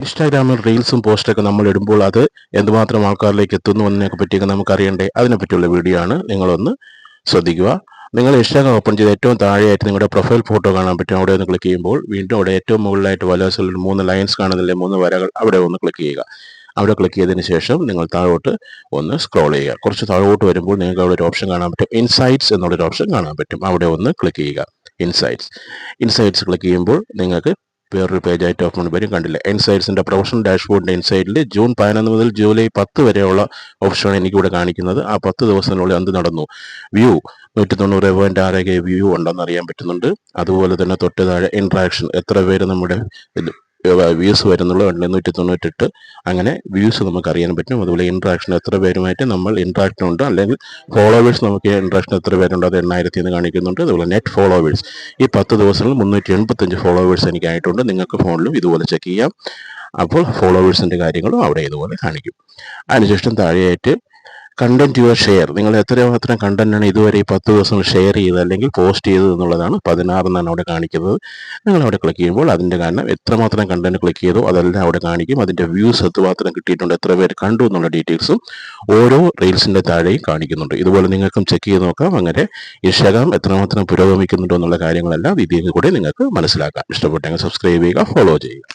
ഇൻസ്റ്റാഗ്രാമിൽ റീൽസും പോസ്റ്റൊക്കെ നമ്മൾ ഇടുമ്പോൾ അത് എന്തുമാത്രം ആൾക്കാരിലേക്ക് എത്തുന്നു എന്നതിനെ പറ്റിയൊക്കെ നമുക്ക് അറിയണ്ടേ അതിനെപ്പറ്റിയുള്ള വീഡിയോ ആണ്. നിങ്ങളൊന്ന് ശ്രദ്ധിക്കുക. നിങ്ങൾ ഇൻസ്റ്റാഗ്രാം ഓപ്പൺ ചെയ്ത് ഏറ്റവും താഴെയായിട്ട് നിങ്ങളുടെ പ്രൊഫൈൽ ഫോട്ടോ കാണാൻ പറ്റും. അവിടെ ഒന്ന് ക്ലിക്ക് ചെയ്യുമ്പോൾ വീണ്ടും അവിടെ ഏറ്റവും മുകളിലായിട്ട് വലവശങ്ങളിൽ മൂന്ന് ലൈൻസ് കാണുന്നില്ലേ മൂന്ന് വരകൾ അവിടെ ഒന്ന് ക്ലിക്ക് ചെയ്യുക. അവിടെ ക്ലിക്ക് ചെയ്തതിന് ശേഷം നിങ്ങൾ താഴോട്ട് ഒന്ന് സ്ക്രോൾ ചെയ്യുക. കുറച്ച് താഴോട്ട് വരുമ്പോൾ നിങ്ങൾക്ക് അവിടെ ഒരു ഓപ്ഷൻ കാണാൻ പറ്റും. ഇൻസൈറ്റ്സ് എന്നുള്ളൊരു ഓപ്ഷൻ കാണാൻ പറ്റും. അവിടെ ഒന്ന് ക്ലിക്ക് ചെയ്യുക. ഇൻസൈറ്റ്സ്. ഇൻസൈറ്റ്സ് ക്ലിക്ക് ചെയ്യുമ്പോൾ നിങ്ങൾക്ക് വേറൊരു പേജായിട്ട് ഓപ്പൺ വരും. കണ്ടില്ല? ഇൻസൈഡ്സിന്റെ പ്രൊഫഷണൽ ഡാഷ്ബോർഡിന്റെ ഇൻസൈഡിൽ ജൂൺ പതിനൊന്ന് മുതൽ ജൂലൈ പത്ത് വരെയുള്ള ഓപ്ഷനാണ് എനിക്കിവിടെ കാണിക്കുന്നത്. ആ പത്ത് ദിവസത്തിനുള്ളിൽ എന്ത് നടന്നു? വ്യൂ നൂറ്റി തൊണ്ണൂറ് പോയിന്റ് ആറ് കെ വ്യൂ ഉണ്ടെന്ന് അറിയാൻ പറ്റുന്നുണ്ട്. അതുപോലെ തന്നെ തൊട്ട് താഴെ ഇൻട്രാക്ഷൻ എത്ര പേര് നമ്മുടെ വ്യൂസ് വരുന്നുള്ളൂ എണ്ണൂറ്റി തൊണ്ണൂറ്റെട്ട് അങ്ങനെ വ്യൂസ് നമുക്ക് അറിയാൻ പറ്റും. അതുപോലെ ഇൻട്രാക്ഷൻ എത്ര പേരുമായിട്ട് നമ്മൾ ഇൻട്രാക്ഷൻ ഉണ്ട്. അല്ലെങ്കിൽ ഫോളോവേഴ്സ് നമുക്ക് ഇൻട്രാക്ഷൻ എത്ര പേരുണ്ട് അത് എണ്ണായിരത്തി എന്ന് കാണിക്കുന്നുണ്ട്. അതുപോലെ നെറ്റ് ഫോളോവേഴ്സ് ഈ പത്ത് ദിവസങ്ങളിൽ മുന്നൂറ്റി എൺപത്തഞ്ച് ഫോളോവേഴ്സ് എനിക്കായിട്ടുണ്ട്. നിങ്ങൾക്ക് ഫോണിലും ഇതുപോലെ ചെക്ക് ചെയ്യാം. അപ്പോൾ ഫോളോവേഴ്സിന്റെ കാര്യങ്ങളും അവിടെ ഇതുപോലെ കാണിക്കും. അതിനുശേഷം താഴെയായിട്ട് കണ്ടന്റ് യുവർ ഷെയർ നിങ്ങൾ എത്രമാത്രം കണ്ടന്റാണ് ഇതുവരെ ഈ പത്ത് ദിവസം ഷെയർ ചെയ്തത് അല്ലെങ്കിൽ പോസ്റ്റ് ചെയ്തത് എന്നുള്ളതാണ് പതിനാറെന്നാണ് അവിടെ കാണിക്കുന്നത്. നിങ്ങൾ അവിടെ ക്ലിക്ക് ചെയ്യുമ്പോൾ അതിന്റെ കാരണം എത്രമാത്രം കണ്ടന്റ് ക്ലിക്ക് ചെയ്തോ അതെല്ലാം അവിടെ കാണിക്കും. അതിന്റെ വ്യൂസ് എത്രമാത്രം കിട്ടിയിട്ടുണ്ട്. എത്ര പേര് കണ്ടു എന്നുള്ള ഡീറ്റെയിൽസും ഓരോ റീൽസിന്റെ താഴെയും കാണിക്കുന്നുണ്ട്. ഇതുപോലെ നിങ്ങൾക്കും ചെക്ക് ചെയ്ത് നോക്കാം. അങ്ങനെ ഇൻസ്റ്റാഗ്രാം എത്രമാത്രം പുരോഗമിക്കുന്നുണ്ടോ എന്നുള്ള കാര്യങ്ങളെല്ലാം ഇതിൽ കൂടെ നിങ്ങൾക്ക് മനസ്സിലാക്കാം. ഇഷ്ടപ്പെട്ടെങ്കിൽ സബ്സ്ക്രൈബ് ചെയ്യുക ഫോളോ ചെയ്യുക.